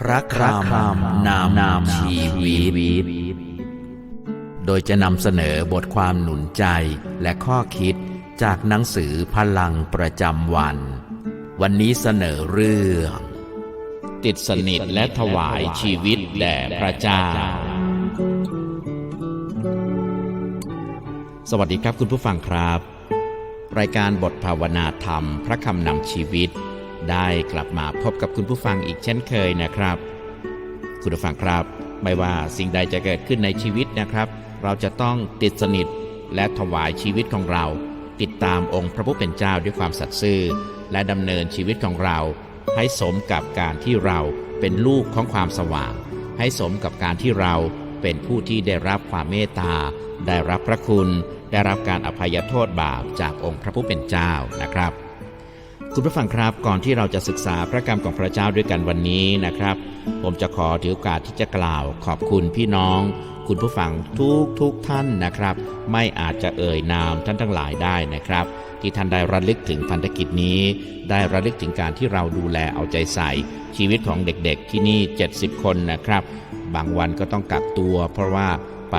พระครามนามนามชีวิต โดยจะนำเสนอบทความหนุนใจและข้อคิดจากหนังสือพลังประจำวัน วันนี้เสนอเรื่อง ติดสนิทและถวายชีวิตแด่พระเจ้า สวัสดีครับคุณผู้ฟังครับ รายการบทภาวนาธรรม พระคำนำชีวิต ได้กลับมาพบกับคุณผู้ฟังอีกเช่นเคยนะครับ คุณผู้ฟังครับ ไม่ว่าสิ่งใดจะเกิดขึ้นในชีวิตนะครับ เราจะต้องติดสนิทและถวายชีวิตของเรา ติดตามองค์พระผู้เป็นเจ้าด้วยความสัตย์ซื่อ และดำเนินชีวิตของเรา ให้สมกับการที่เราเป็นลูกของความสว่าง ให้สมกับการที่เราเป็นผู้ที่ได้รับความเมตตา ได้รับพระคุณ ได้รับการอภัยโทษบาปจากองค์พระผู้เป็นเจ้านะครับ คุณผู้ฟังครับก่อนที่เราจะศึกษาพระกรรมของพระเจ้าด้วยกันวันนี้นะครับ ผมจะขอถือโอกาสที่จะกล่าวขอบคุณพี่น้อง คุณผู้ฟังทุกทุกท่านนะครับ ไม่อาจจะเอ่ยนามท่านทั้งหลายได้นะครับ ที่ท่านได้ระลึกถึงพันธกิจนี้ ได้ระลึกถึงการที่เราดูแลเอาใจใส่ ชีวิตของเด็กๆที่นี่ 70 คนนะครับ บางวันก็ต้องกักตัว เพราะว่า ไป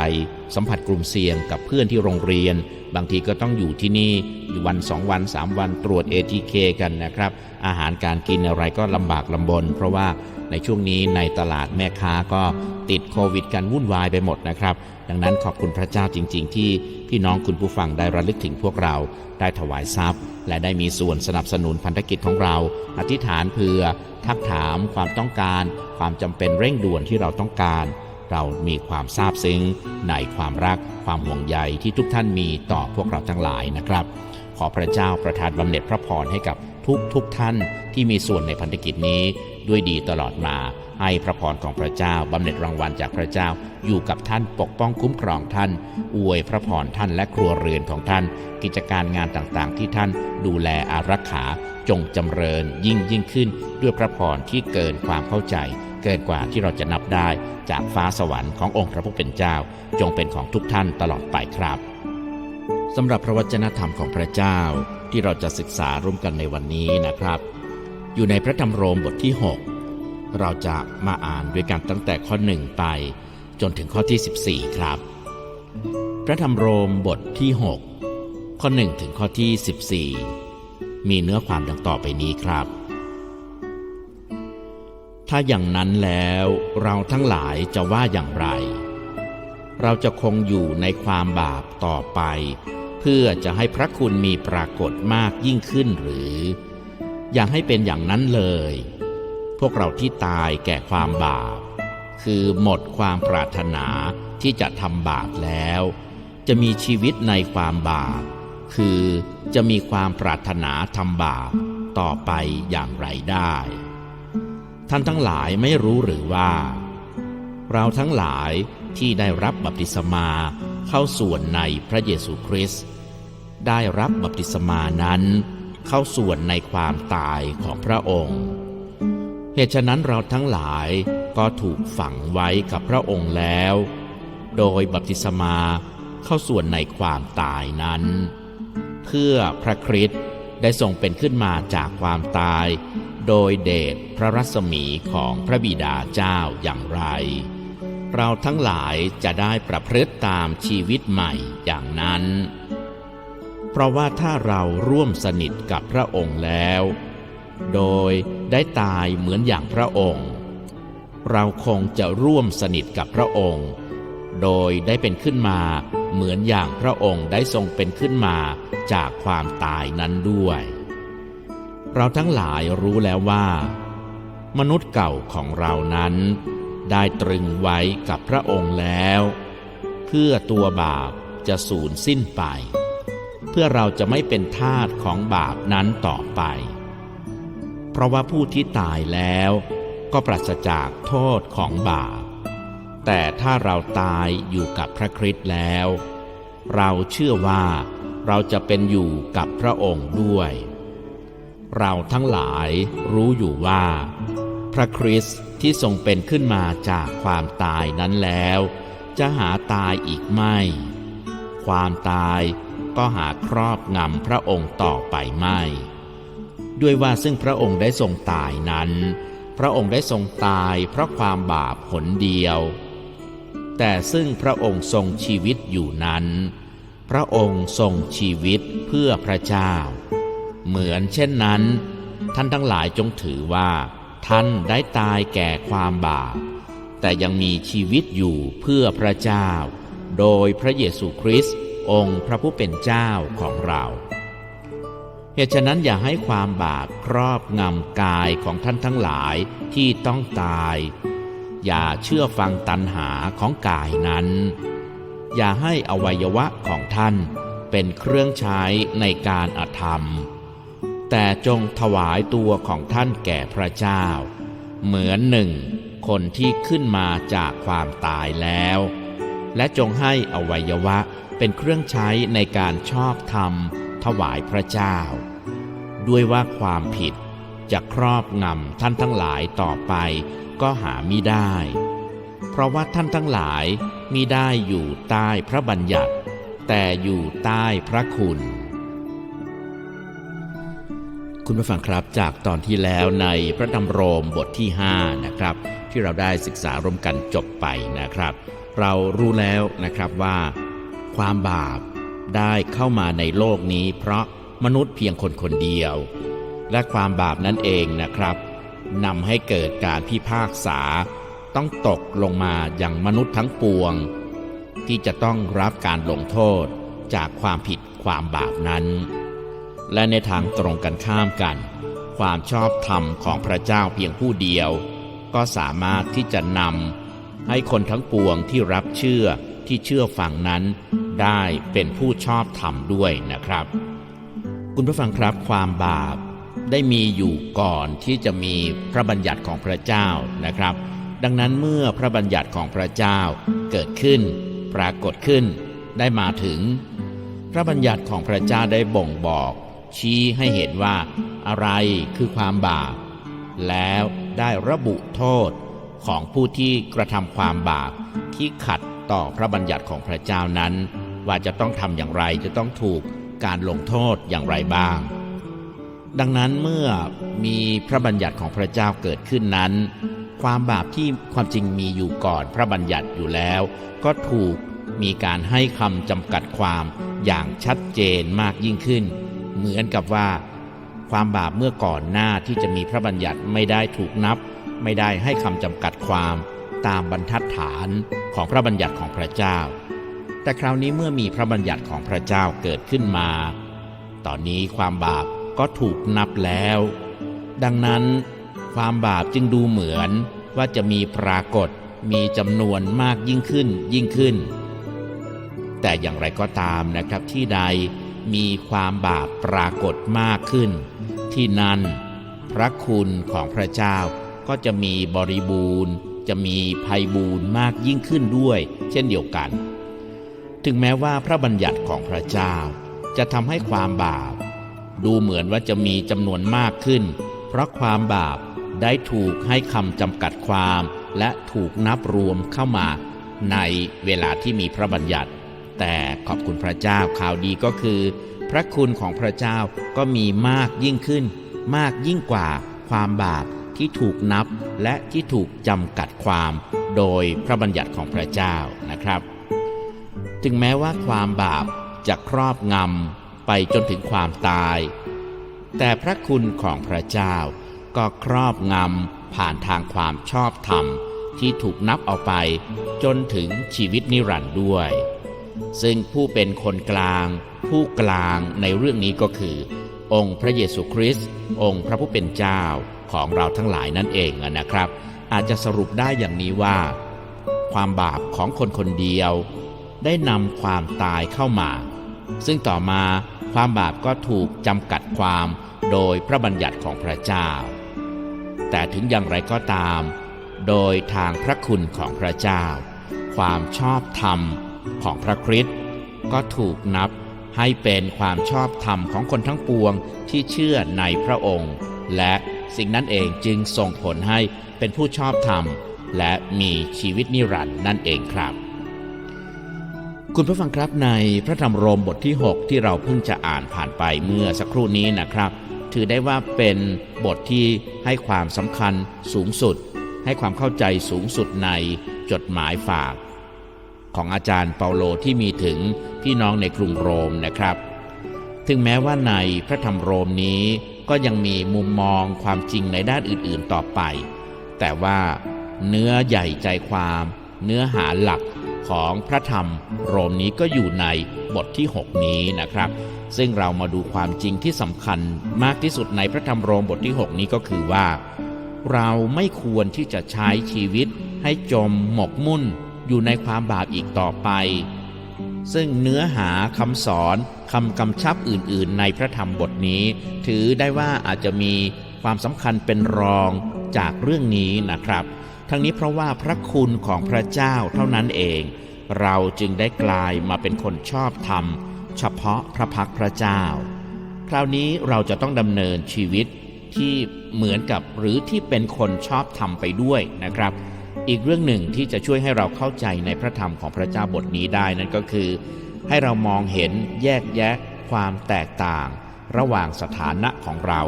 สัมผัสกลุ่มเสี่ยงกับเพื่อนที่โรงเรียน บางทีก็ต้องอยู่ที่นี่อวัน2วัน3วันตรวจ ATK กันนะครับ อาหารการกินอะไรก็ลำบากลำบน เพราะว่าในช่วงนี้ในตลาดแม่ค้าก็ติดโควิดกันวุ่นวายไปหมดนะครับ ดังนั้นขอบคุณพระเจ้าจริง ๆ ที่พี่น้องคุณผู้ฟังได้ระลึกถึงพวกเรา ได้ถวายทรัพย์ และได้มีส่วนสนับสนุนพันธกิจของเรา อธิษฐานเพื่อทักถามความต้องการ ความจำเป็นเร่งด่วนที่เราต้องการ เรามีความซาบซึ้งในความรักความห่วงใยที่ทุกท่านมีต่อพวกเราทั้งหลายนะครับ ขอพระเจ้าประทานบำเหน็จพระพรให้กับทุกทุกท่านที่มีส่วนในพันธกิจนี้ด้วยดีตลอดมา ให้พระพรของพระเจ้าบำเหน็จรางวัลจากพระเจ้าอยู่กับท่านปกป้องคุ้มครองท่าน อวยพระพรท่านและครัวเรือนของท่าน กิจการงานต่างๆ ที่ท่านดูแลอารักขาจงจำเริญยิ่งยิ่งขึ้นด้วยพระพรที่เกินความเข้าใจ เกินกว่าที่เราจะนับได้จากฟ้าสวรรค์ขององค์พระผู้เป็นเจ้า จงเป็นของทุกท่านตลอดไปครับสำหรับพระวจนะธรรมของพระเจ้าที่เราจะศึกษาร่วมกันในวันนี้นะครับ อยู่ในพระธรรมโรมบทที่ 6 เราจะมาอ่านด้วยกันตั้งแต่ข้อ1ไป จนถึงข้อที่ 14 ครับ พระธรรมโรมบทที่ 6 ข้อ1ถึงข้อที่ 14 มีเนื้อความดังต่อไปนี้ครับ ถ้าอย่างนั้นแล้วเราทั้งหลายจะว่าอย่างไร เราจะคงอยู่ในความบาปต่อไป เพื่อจะให้พระคุณมีปรากฏมากยิ่งขึ้นหรือ อย่าให้เป็นอย่างนั้นเลย พวกเราที่ตายแก่ความบาป คือหมดความปรารถนาที่จะทำบาปแล้ว จะมีชีวิตในความบาป คือจะมีความปรารถนาทำบาปต่อไปอย่างไรได้ ท่านทั้งหลายไม่รู้หรือว่า เราทั้งหลายที่ได้รับบัพติศมาเข้าส่วนในพระเยซูคริสต์ได้รับบัพติศมานั้น เข้าส่วนในความตายของพระองค์ เหตุฉะนั้นเราทั้งหลายก็ถูกฝังไว้กับพระองค์แล้ว โดยบัพติศมาเข้าส่วนในความตายนั้น เพื่อพระคริสต์ ได้ทรงเป็นขึ้นมาจากความตาย โดยเดชพระรัศมีของพระบิดาเจ้าอย่างไร เราทั้งหลายจะได้ประพฤติตามชีวิตใหม่อย่างนั้น เพราะว่าถ้าเราร่วมสนิทกับพระองค์แล้ว โดยได้ตายเหมือนอย่างพระองค์ เราคงจะร่วมสนิทกับพระองค์ โดยได้เป็นขึ้นมา เหมือนอย่างพระองค์ได้ทรงเป็นขึ้นมาจากความตายนั้นด้วย เราทั้งหลายรู้แล้วว่า มนุษย์เก่าของเรานั้น ได้ตรึงไว้กับพระองค์แล้ว เพื่อตัวบาปจะสูญสิ้นไป เพื่อเราจะไม่เป็นทาสของบาปนั้นต่อไป เพราะว่าผู้ที่ตายแล้ว ก็ปราศจากโทษของบาป แต่ถ้าเราตายอยู่กับพระคริสต์แล้ว เราเชื่อว่าเราจะเป็นอยู่กับพระองค์ด้วย เราทั้งหลายรู้อยู่ว่า พระคริสต์ที่ทรงเป็นขึ้นมาจากความตายนั้นแล้ว จะหาตายอีกไม่ ความตายก็หาครอบงำพระองค์ต่อไปไม่ ด้วยว่าซึ่งพระองค์ได้ทรงตายนั้น พระองค์ได้ทรงตายเพราะความบาปผลเดียว แต่ซึ่งพระองค์ทรงชีวิตอยู่นั้น พระองค์ทรงชีวิตเพื่อพระเจ้า เหมือนเช่นนั้น ท่านทั้งหลายจงถือว่า ท่านได้ตายแก่ความบาป แต่ยังมีชีวิตอยู่เพื่อพระเจ้า โดยพระเยซูคริสต์องค์พระผู้เป็นเจ้าของเราเหตุฉะนั้นอย่าให้ความบาปครอบงำกายของท่านทั้งหลายที่ต้องตาย อย่าเชื่อฟังตันหาของกายนั้น อย่าให้อวัยวะของท่านเป็นเครื่องใช้ในการอธรรม แต่จงถวายตัวของท่านแก่พระเจ้า เหมือนหนึ่ง คนที่ขึ้นมาจากความตายแล้ว และจงให้อวัยวะเป็นเครื่องใช้ในการชอบธรรม ถวายพระเจ้า ด้วยว่าความผิดจะครอบงำท่านทั้งหลายต่อไป ก็หามิได้ เพราะว่าท่านทั้งหลายมิได้อยู่ใต้พระบัญญัติ แต่อยู่ใต้พระคุณ คุณผู้ฟังครับจากตอนที่แล้วในพระธรรมโรมบทที่ 5 นะครับ ที่เราได้ศึกษารวมกันจบไปนะครับ เรารู้แล้วนะครับว่า ความบาปได้เข้ามาในโลกนี้ เพราะมนุษย์เพียงคนคนเดียว และความบาปนั่นเองนะครับ นำให้เกิดการพิพากษา ต้องตกลงมาอย่างมนุษย์ทั้งปวง ที่จะต้องรับการลงโทษจากความผิดความบาปนั้น และในทางตรงกันข้ามกัน ความชอบธรรมของพระเจ้าเพียงผู้เดียว ก็สามารถที่จะนำให้คนทั้งปวงที่รับเชื่อที่เชื่อฟังนั้น ได้เป็นผู้ชอบธรรมด้วยนะครับ คุณผู้ฟังครับความบาป ได้มีอยู่ก่อนที่จะมีพระบัญญัติของพระเจ้านะครับ ดังนั้นเมื่อพระบัญญัติของพระเจ้าเกิดขึ้น ปรากฏขึ้น ได้มาถึง พระบัญญัติของพระเจ้าได้บ่งบอก ชี้ให้เห็นว่าอะไรคือความบาป แล้วได้ระบุโทษของผู้ที่กระทำความบาปที่ขัดต่อพระบัญญัติของพระเจ้านั้น ว่าจะต้องทำอย่างไรจะต้องถูกการลงโทษอย่างไรบ้าง ดังนั้นเมื่อมีพระบัญญัติของพระเจ้าเกิดขึ้นนั้น ความบาปที่ความจริงมีอยู่ก่อนพระบัญญัติอยู่แล้ว ก็ถูกมีการให้คำจำกัดความอย่างชัดเจนมากยิ่งขึ้น เหมือนกับว่า ความบาปเมื่อก่อนหน้าที่จะมีพระบัญญัติไม่ได้ถูกนับ ไม่ได้ให้คำจำกัดความตามบรรทัดฐานของพระบัญญัติของพระเจ้า แต่คราวนี้เมื่อมีพระบัญญัติของพระเจ้าเกิดขึ้นมา ตอนนี้ความบาป ก็ถูกนับแล้ว ดังนั้น ความบาปจึงดูเหมือนว่าจะมีปรากฏมีจำนวนมากยิ่งขึ้นยิ่งขึ้น แต่อย่างไรก็ตามนะครับที่ใดมีความบาปปรากฏมากขึ้น ที่นั่น พระคุณของพระเจ้าก็จะมีบริบูรณ์ จะมีภัยบูรณ์มากยิ่งขึ้นด้วย เช่นเดียวกัน ถึงแม้ว่าพระบัญญัติของพระเจ้า จะทำให้ความบาป ดูเหมือนว่าจะมีจำนวนมากขึ้น เพราะความบาปได้ถูกให้คำจำกัดความ และถูกนับรวมเข้ามาในเวลาที่มีพระบัญญัติ แต่ขอบคุณพระเจ้าข่าวดีก็คือ พระคุณของพระเจ้าก็มีมากยิ่งขึ้น มากยิ่งกว่าความบาปที่ถูกนับและที่ถูกจำกัดความ โดยพระบัญญัติของพระเจ้านะครับ ถึงแม้ว่าความบาปจะครอบงำ ไปจนถึงความตาย แต่พระคุณของพระเจ้าก็ครอบงำผ่านทางความชอบธรรมที่ถูกนับเอาไปจนถึงชีวิตนิรันดร์ด้วย ซึ่งผู้เป็นคนกลาง ผู้กลางในเรื่องนี้ก็คือ องค์พระเยซูคริสต์องค์พระผู้เป็นเจ้าของเราทั้งหลายนั่นเองนะครับ อาจจะสรุปได้อย่างนี้ว่า ความบาปของคนคนเดียว ได้นำความตายเข้ามา ซึ่งต่อมา ความบาปก็ถูกจำกัดความโดยพระบัญญัติของพระเจ้า แต่ถึงอย่างไรก็ตาม โดยทางพระคุณของพระเจ้า ความชอบธรรมของพระคริสต์ก็ถูกนับให้เป็นความชอบธรรมของคนทั้งปวงที่เชื่อในพระองค์ และสิ่งนั้นเองจึงส่งผลให้เป็นผู้ชอบธรรม และมีชีวิตนิรันดร์นั่นเองครับ คุณผู้ฟังครับในพระธรรมโรมบทที่ 6 ที่เราเพิ่งจะอ่านผ่านไปเมื่อสักครู่นี้นะครับ ถือได้ว่าเป็นบทที่ให้ความสำคัญสูงสุด ให้ความเข้าใจสูงสุดในจดหมายฝาก ของอาจารย์เปาโลที่มีถึงพี่น้องในกรุงโรมนะครับ ถึงแม้ว่าในพระธรรมโรมนี้ก็ยังมีมุมมองความจริงในด้านอื่นๆต่อไป แต่ว่าเนื้อใหญ่ใจความ เนื้อหาหลัก ของพระธรรมโรมนี้ก็อยู่ในบทที่ 6 นี้นะครับ ซึ่งเรามาดูความจริงที่สำคัญมากที่สุดในพระธรรมโรมบทที่ 6 นี้ก็คือว่า เราไม่ควรที่จะใช้ชีวิตให้จมหมกมุ่นอยู่ในความบาปอีกต่อไป ซึ่งเนื้อหาคำสอนคำกำชับอื่น ๆ ในพระธรรมบทนี้ ถือได้ว่าอาจจะมีความสำคัญเป็นรองจากเรื่องนี้นะครับ ทั้งนี้เพราะว่าพระคุณของพระเจ้าเท่านั้นเอง เราจึงได้กลายมาเป็นคนชอบธรรม เฉพาะพระพักตร์พระเจ้า คราวนี้เราจะต้องดำเนินชีวิตที่เหมือนกับหรือที่เป็นคนชอบธรรมไปด้วยนะครับ อีกเรื่องหนึ่งที่จะช่วยให้เราเข้าใจในพระธรรมของพระเจ้าบทนี้ได้นั่นก็คือ ให้เรามองเห็นแยกแยะความแตกต่าง ระหว่างสถานะของเรา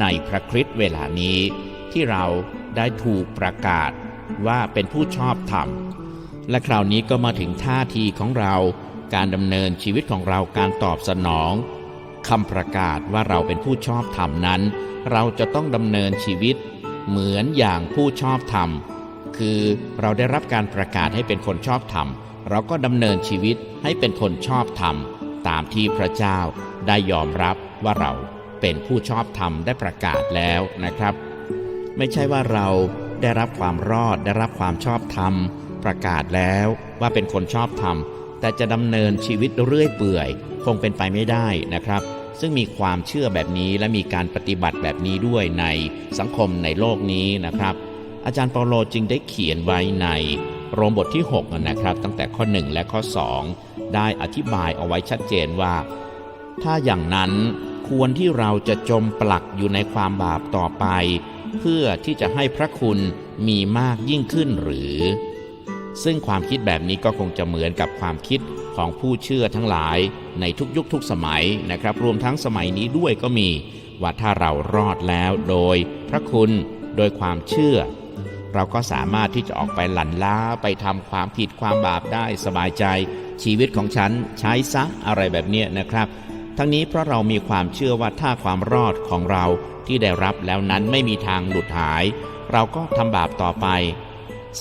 ในพระคริสต์เวลานี้ที่เรา ได้ถูกประกาศว่าเป็นผู้ชอบธรรม และคราวนี้ก็มาถึงท่าทีของเราการดำเนินชีวิตของเราการตอบสนองคำประกาศว่าเราเป็นผู้ชอบธรรมนั้น เราจะต้องดำเนินชีวิต เหมือนอย่างผู้ชอบธรรม คือเราได้รับการประกาศให้เป็นคนชอบธรรม เราก็ดำเนินชีวิตให้เป็นคนชอบธรรม ตามที่พระเจ้าได้ยอมรับว่าเราเป็นผู้ชอบธรรมได้ประกาศแล้วนะครับ ไม่ใช่ว่าเราได้รับความรอดได้รับความชอบธรรม ประกาศแล้วว่าเป็นคนชอบธรรม แต่จะดำเนินชีวิตเรื่อยเปื่อย คงเป็นไปไม่ได้นะครับ ซึ่งมีความเชื่อแบบนี้และมีการปฏิบัติแบบนี้ด้วยในสังคมในโลกนี้นะครับ อาจารย์เปาโลจึงได้เขียนไว้ในโรมบทที่6นะครับ ตั้งแต่ข้อ 1 และข้อ 2 ได้อธิบายเอาไว้ชัดเจนว่า ถ้าอย่างนั้นควรที่เราจะจมปลักอยู่ในความบาปต่อไป เพื่อที่จะให้พระคุณมีมากยิ่งขึ้นหรือ ซึ่งความคิดแบบนี้ก็คงจะเหมือนกับความคิดของผู้เชื่อทั้งหลายในทุกยุคทุกสมัยนะครับ รวมทั้งสมัยนี้ด้วยก็มีว่าถ้าเรารอดแล้วโดยพระคุณโดยความเชื่อ เราก็สามารถที่จะออกไปหลั่นล้าไปทำความผิดความบาปได้สบายใจชีวิตของฉันใช้ซะอะไรแบบนี้นะครับ ทั้งนี้เพราะเรามีความเชื่อว่าถ้าความรอดของเราที่ได้รับแล้วนั้นไม่มีทางหลุดหาย เราก็ทำบาปต่อไป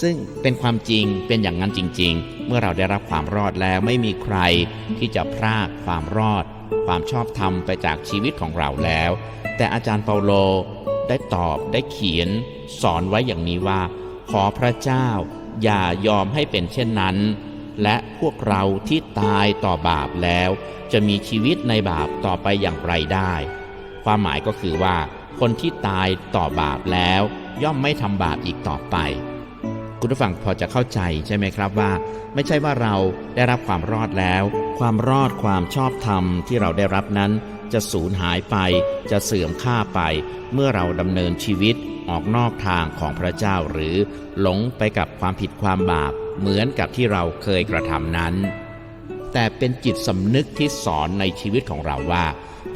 ซึ่งเป็นความจริงเป็นอย่างนั้นจริง ๆ เมื่อเราได้รับความรอดแล้วไม่มีใครที่จะพรากความรอด ความชอบธรรมไปจากชีวิตของเราแล้ว แต่อาจารย์เปาโลได้ตอบได้เขียน สอนไว้อย่างนี้ว่า ขอพระเจ้า อย่ายอมให้เป็นเช่นนั้น และพวกเราที่ตายต่อบาปแล้ว จะมีชีวิตในบาปต่อไปอย่างไรได้ ความหมายก็คือว่า คนที่ตายต่อบาปแล้ว ย่อมไม่ทำบาปอีกต่อไป คุณผู้ฟังพอจะเข้าใจใช่ไหมครับว่า ไม่ใช่ว่าเราได้รับความรอดแล้ว ความรอดความชอบธรรมที่เราได้รับนั้น จะสูญหายไป จะเสื่อมค่าไป เมื่อเราดำเนินชีวิตออกนอกทางของพระเจ้าหรือหลงไปกับความผิดความบาป เหมือนกับที่เราเคยกระทำนั้น แต่เป็นจิตสำนึกที่สอนในชีวิตของเราว่า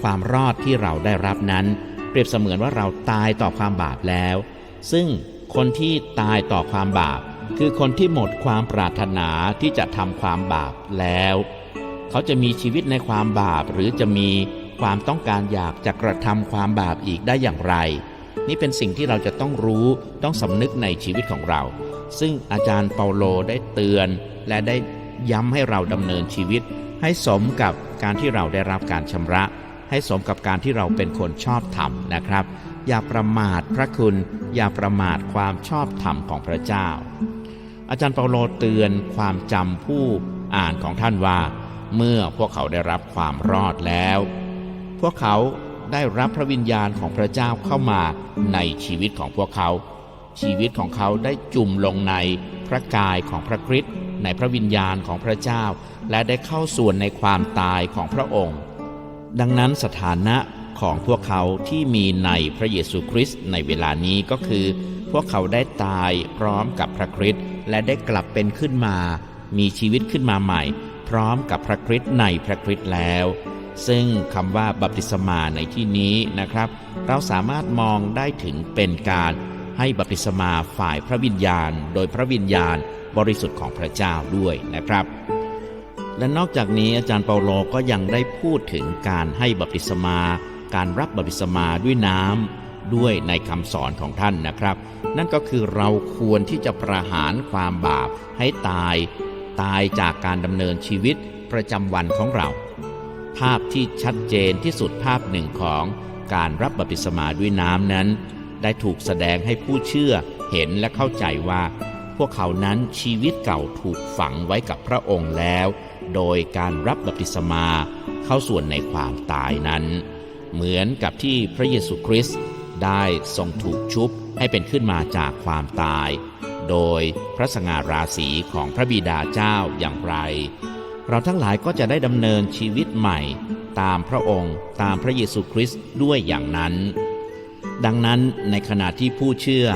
ความรอดที่เราได้รับนั้น เปรียบเสมือนว่าเราตายต่อความบาปแล้ว ซึ่งคนที่ตายต่อความบาป คือคนที่หมดความปรารถนาที่จะทำความบาปแล้ว เขาจะมีชีวิตในความบาปหรือจะมีความต้องการอยากจะกระทำความบาปอีกได้อย่างไร นี่เป็นสิ่งที่เราจะต้องรู้ต้องสำนึกในชีวิตของเรา ซึ่งอาจารย์เปาโลได้เตือน และได้ย้ำให้เราดำเนินชีวิต ให้สมกับการที่เราได้รับการชำระ ให้สมกับการที่เราเป็นคนชอบธรรมนะครับ อย่าประมาทพระคุณ อย่าประมาทความชอบธรรมของพระเจ้า อาจารย์เปาโลเตือนความจำผู้อ่านของท่านว่า เมื่อพวกเขาได้รับความรอดแล้ว พวกเขา ได้รับพระวิญญาณของพระเจ้าเข้ามาในชีวิตของพวกเขา ชีวิตของเขาได้จุ่มลงในพระกายของพระคริสต์ในพระวิญญาณของพระเจ้า และได้เข้าส่วนในความตายของพระองค์ ดังนั้นสถานะของพวกเขาที่มีในพระเยซูคริสต์ในเวลานี้ก็คือ พวกเขาได้ตายพร้อมกับพระคริสต์และได้กลับเป็นขึ้นมา มีชีวิตขึ้นมาใหม่ พร้อมกับพระคริสต์ในพระคริสต์แล้ว ซึ่งคำว่าบัพติศมาในที่นี้นะครับ เราสามารถมองได้ถึงเป็นการให้บัพติศมาฝ่ายพระวิญญาณ โดยพระวิญญาณบริสุทธิ์ของพระเจ้าด้วยนะครับ และนอกจากนี้อาจารย์เปาโลก็ยังได้พูดถึงการให้บัพติศมา การรับบัพติศมาด้วยน้ำด้วยในคำสอนของท่านนะครับ นั่นก็คือเราควรที่จะประหารความบาปให้ตาย ตายจากการดำเนินชีวิตประจำวันของเรา ภาพที่ชัดเจนที่สุดภาพหนึ่งของการรับบัพติศมาด้วยน้ำนั้น ได้ถูกแสดงให้ผู้เชื่อเห็นและเข้าใจว่า พวกเขานั้นชีวิตเก่าถูกฝังไว้กับพระองค์แล้ว โดยการรับบัพติศมาเข้าส่วนในความตายนั้น เหมือนกับที่พระเยซูคริสต์ได้ทรงถูกชุบให้เป็นขึ้นมาจากความตาย โดยพระสง่าราศีของพระบิดาเจ้าอย่างไร เราทั้งหลายก็จะได้ดำเนินชีวิตใหม่ ตามพระองค์ ตามพระเยซูคริสต์ด้วยอย่างนั้น ดังนั้นในขณะที่ผู้เชื่อ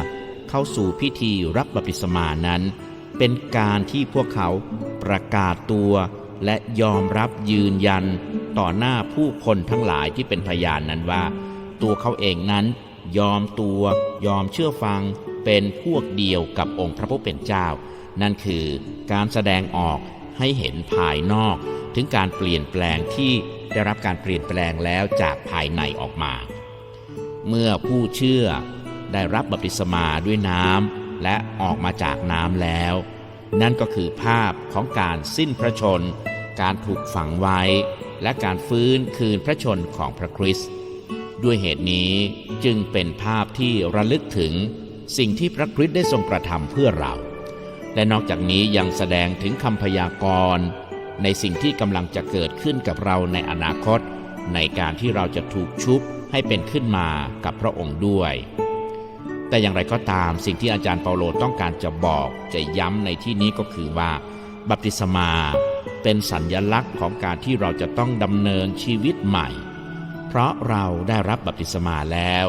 เข้าสู่พิธีรับบัพติศมานั้น เป็นการที่พวกเขาประกาศตัวและยอมรับยืนยันต่อหน้าผู้คนทั้งหลายที่เป็นพยานนั้นว่า ตัวเขาเองนั้น ยอมตัวยอมเชื่อฟังเป็นพวกเดียวกับองค์พระผู้เป็นเจ้า นั่นคือการแสดงออก ให้เห็นภายนอก ถึงการเปลี่ยนแปลงที่ได้รับการเปลี่ยนแปลงแล้วจากภายในออกมา เมื่อผู้เชื่อได้รับบัพติศมาด้วยน้ำและออกมาจากน้ำแล้ว นั่นก็คือภาพของการสิ้นพระชน การถูกฝังไว้ และการฟื้นคืนพระชนของพระคริสต์ด้วยเหตุนี้จึงเป็นภาพที่ระลึกถึงสิ่งที่พระคริสต์ได้ทรงกระทำเพื่อเรา และนอกจากนี้ยังแสดงถึงคำพยากรณ์ ในสิ่งที่กำลังจะเกิดขึ้นกับเราในอนาคต ในการที่เราจะถูกชุบให้เป็นขึ้นมากับพระองค์ด้วย แต่อย่างไรก็ตามสิ่งที่อาจารย์เปาโลต้องการจะบอกจะย้ำในที่นี้ก็คือว่า บัพติศมาเป็นสัญญลักษณ์ของการที่เราจะต้องดำเนินชีวิตใหม่ เพราะเราได้รับบัพติศมาแล้ว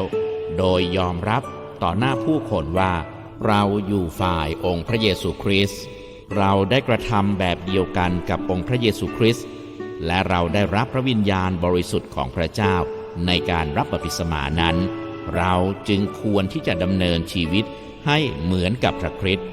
โดยยอมรับต่อหน้าผู้คนว่า เราอยู่ฝ่ายองค์พระเยซูคริสต์เราได้กระทำแบบเดียวกันกับองค์พระเยซูคริสต์และเราได้รับพระวิญญาณบริสุทธิ์ของพระเจ้าในการรับบัพติศมานั้น เราจึงควรที่จะดำเนินชีวิตให้เหมือนกับพระคริสต์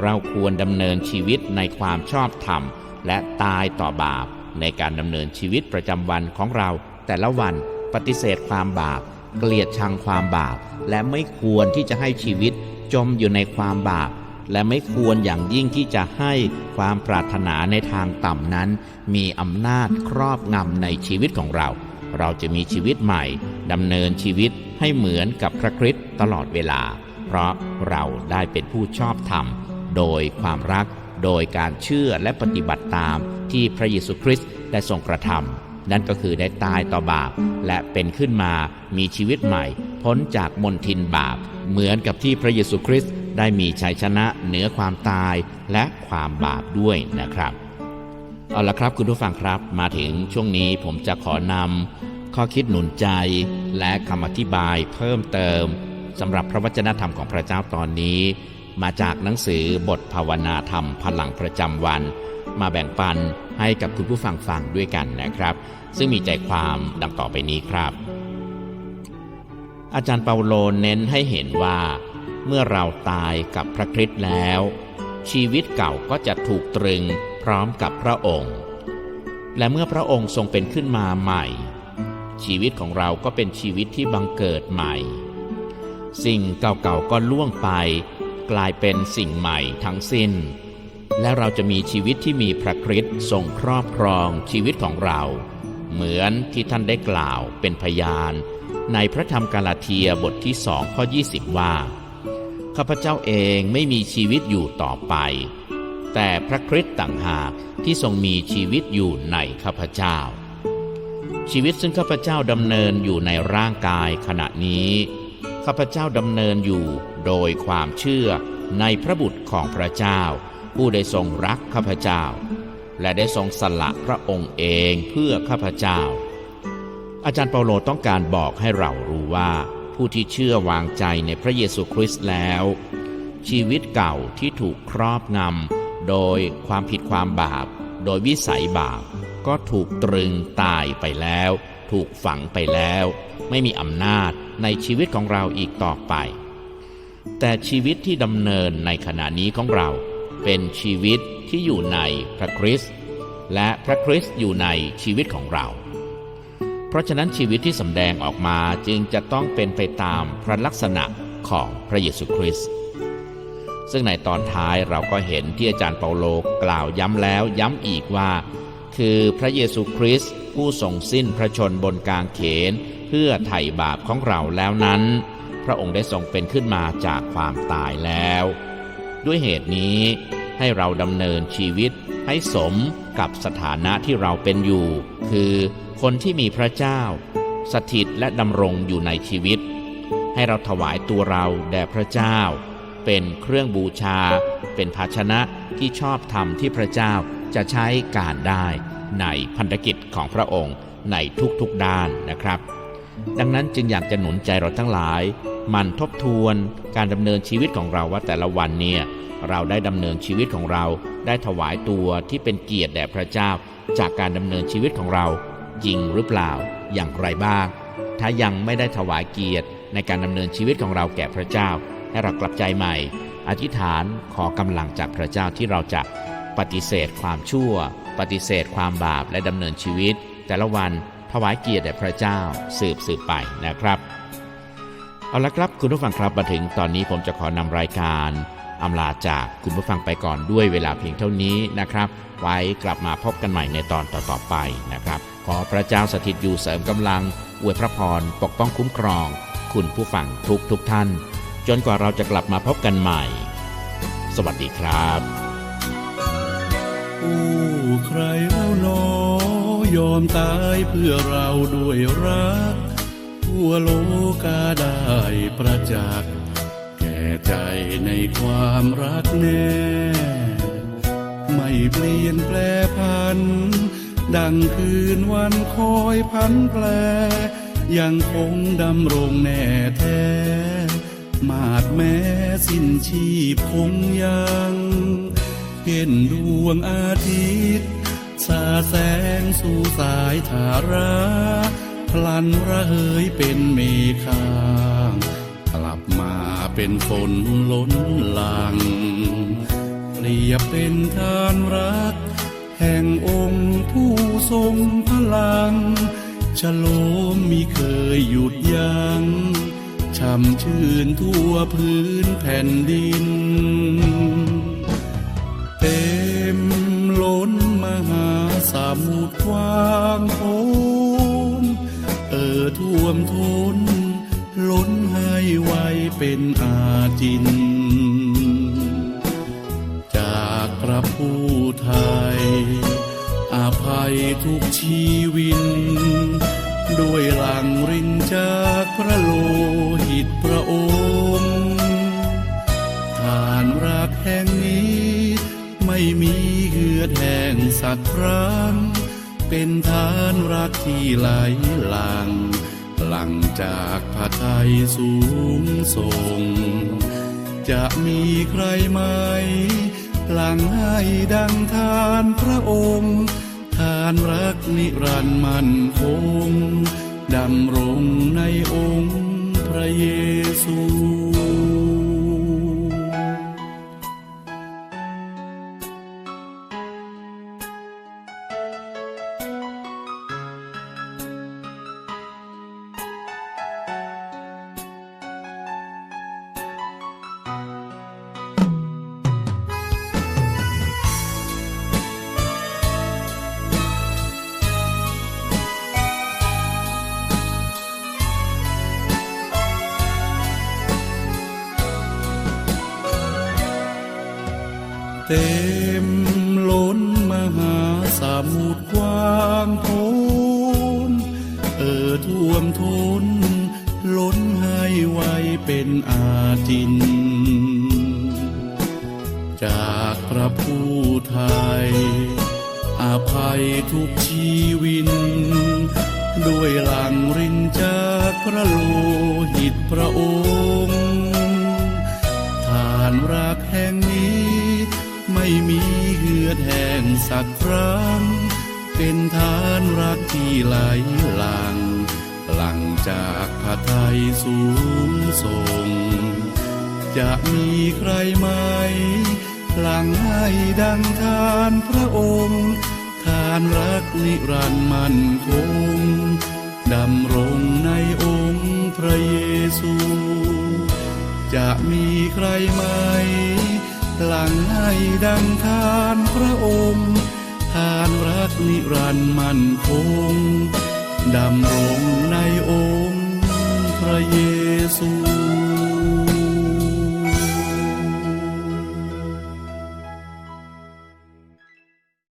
เราควรดำเนินชีวิตในความชอบธรรม และตายต่อบาป ในการดำเนินชีวิตประจำวันของเรา แต่ละวันปฏิเสธความบาป เกลียดชังความบาป และไม่ควรที่จะให้ชีวิต จมอยู่ในความบาป และไม่ควรอย่างยิ่งที่จะให้ความปรารถนาในทางต่ำนั้น มีอำนาจครอบงำในชีวิตของเรา เราจะมีชีวิตใหม่ดำเนินชีวิตให้เหมือนกับพระคริสต์ตลอดเวลา เพราะเราได้เป็นผู้ชอบธรรม โดยความรัก โดยการเชื่อและปฏิบัติตามที่พระเยซูคริสต์ได้ทรงกระทำ นั่นก็คือได้ตายต่อบาป และเป็นขึ้นมามีชีวิตใหม่ พ้นจากมนทินบาป เหมือนกับที่พระเยซูคริสต์ได้มีชัยชนะเหนือความตายและความบาปด้วยนะครับเอาละครับคุณผู้ฟังครับมาถึงช่วงนี้ผมจะขอนำข้อคิดหนุนใจและคำอธิบายเพิ่มเติมสำหรับพระวจนะธรรมของพระเจ้าตอนนี้ มาจากหนังสือบทภาวนาธรรมพลังประจำวัน มาแบ่งปัน ให้กับคุณผู้ฟังฟังด้วยกันนะครับ ซึ่งมีใจความดังต่อไปนี้ครับ อาจารย์เปาโลเน้นให้เห็นว่า เมื่อเราตายกับพระคริสต์แล้ว ชีวิตเก่าก็จะถูกตรึงพร้อมกับพระองค์ และเมื่อพระองค์ทรงเป็นขึ้นมาใหม่ ชีวิตของเราก็เป็นชีวิตที่บังเกิดใหม่ สิ่งเก่าๆก็ล่วงไป กลายเป็นสิ่งใหม่ทั้งสิ้น และเราจะมีชีวิตที่มีพระคริสต์ทรงครอบครองชีวิตของเรา เหมือนที่ท่านได้กล่าวเป็นพยาน ในพระธรรมกาลาเทียบทที่สองข้อ20 ว่า ข้าพเจ้าเองไม่มีชีวิตอยู่ต่อไป แต่พระคริสต์ต่างหากที่ทรงมีชีวิตอยู่ในข้าพเจ้า ชีวิตซึ่งข้าพเจ้าดำเนินอยู่ในร่างกายขณะนี้ ข้าพเจ้าดำเนินอยู่โดยความเชื่อในพระบุตรของพระเจ้า ผู้ได้ทรงรักข้าพเจ้า และได้ทรงสละพระองค์เองเพื่อข้าพเจ้า อาจารย์เปาโลต้องการบอกให้เรารู้ว่า ผู้ที่เชื่อวางใจในพระเยซูคริสต์แล้ว ชีวิตเก่าที่ถูกครอบงำโดยความผิดความบาป โดยวิสัยบาป ก็ถูกตรึงตายไปแล้ว ถูกฝังไปแล้ว ไม่มีอำนาจในชีวิตของเราอีกต่อไปแต่ชีวิตที่ดำเนินในขณะนี้ของเรา เป็นชีวิตที่อยู่ในพระคริสต์และพระคริสต์อยู่ในชีวิตของเรา เพราะฉะนั้นชีวิตที่สำแดงออกมาจึงจะต้องเป็นไปตามพระลักษณะของพระเยซูคริสต์ซึ่งในตอนท้ายเราก็เห็นที่อาจารย์เปาโลกล่าวย้ำแล้วย้ำอีกว่า คือพระเยซูคริสต์ผู้ทรงสิ้นพระชนบนกางเขน เพื่อไถ่บาปของเราแล้วนั้น พระองค์ได้ทรงเป็นขึ้นมาจากความตายแล้ว ด้วยเหตุนี้ ให้เราดำเนินชีวิตให้สมกับสถานะที่เราเป็นอยู่ คือคนที่มีพระเจ้า สถิตและดำรงอยู่ในชีวิต ให้เราถวายตัวเราแด่พระเจ้า เป็นเครื่องบูชา เป็นภาชนะที่ชอบธรรมที่พระเจ้าจะใช้การได้ในพันธกิจของพระองค์ในทุกๆด้านนะครับ ดังนั้นจึงอยากจะหนุนใจเราทั้งหลาย มันทบทวนการดำเนินชีวิตของเราว่าแต่ละวันเนี่ยเราได้ดำเนินชีวิตของเรา ได้ถวายตัวที่เป็นเกียรติแด่พระเจ้า จากการดำเนินชีวิตของเราจริงหรือเปล่าอย่างไรบ้าง ถ้ายังไม่ได้ถวายเกียรติในการดำเนินชีวิตของเราแก่พระเจ้า ให้เรากลับใจใหม่ อธิษฐานขอกำลังจากพระเจ้าที่เราจะปฏิเสธความชั่ว ปฏิเสธความบาปและดำเนินชีวิต แต่ละวันถวายเกียรติแด่พระเจ้าสืบสืบไปนะครับ เอาละครับคุณผู้ฟังครับมาถึงตอนนี้ผมจะขอนำรายการอำลาจากคุณผู้ฟังไปก่อนด้วยเวลาเพียงเท่านี้นะครับ ไว้กลับมาพบกันใหม่ในตอนต่อๆไปนะครับ ขอพระเจ้าสถิตอยู่เสริมกำลังอวยพระพรปกป้องคุ้มครอง คุณผู้ฟังทุกทุกท่าน จนกว่าเราจะกลับมาพบกันใหม่ สวัสดีครับโอ้ใครเล่านอยอมตายเพื่อเราด้วยรัก ทั่วโลกาได้ประจักษ์แก่ใจในความรักแน่ ไม่เปลี่ยนแปลพัน ดังคืนวันคอยพันแปล ยังคงดำรงแน่แท้ มาดแม้สิ้นชีพคงยังเห็นดวงอาทิตย์สาแสงสู่สายธารา พลันระเหยเป็นเมฆางกลับมาเป็นฝนล้นหลังเปรียบเป็นทานรัก แห่งองค์ผู้ทรงพลังฉโลมมิเคยหยุดยัง้งช่ำชื่นทั่วพื้นแผ่นดิน เต็มล้นมหาสมุทรกว้างโพ อ่อท่วมท้น ล้นให้ไวเป็นอาจิน จากพระผู้ไทย อาภัยทุกชีวิน ด้วยหลังรินจากพระโลหิตพระองค์ทานรักแห่งนี้ ไม่มีเหือดแห้งสักครั้งเป็นทานรักที่ไหลหลังางจากพระทัยสูงส่ง จะมีใครไหมหลังให้ดังทานพระองค์ ทานรักนิรันดร์มันคงดำรงในองค์พระเยซู เต็มล้นมหาสมุทรกว้างโพนเอ่อท่วมท้นล้นให้ไวเป็นอาจิน จากพระผู้ไทยอภัยทุกชีวิน ด้วยหลังรินจากพระโลหิตพระองค์ทานรักแห่งนี้ ม่มีเหือดแห้งสักครั้ง เป็นทานรักที่ไหลหลัง หลังจากพระไทยสูงส่ง จะมีใครไหม หลังให้ดังทานพระองค์ ทานรักนิรันดร์มั่นคงดำรงในองค์พระเยซู จะมีใครไหม หลังให้ดังทานพระองค์ ทานรักนิรันดร์มั่นคงดำรงในองค์พระเยซู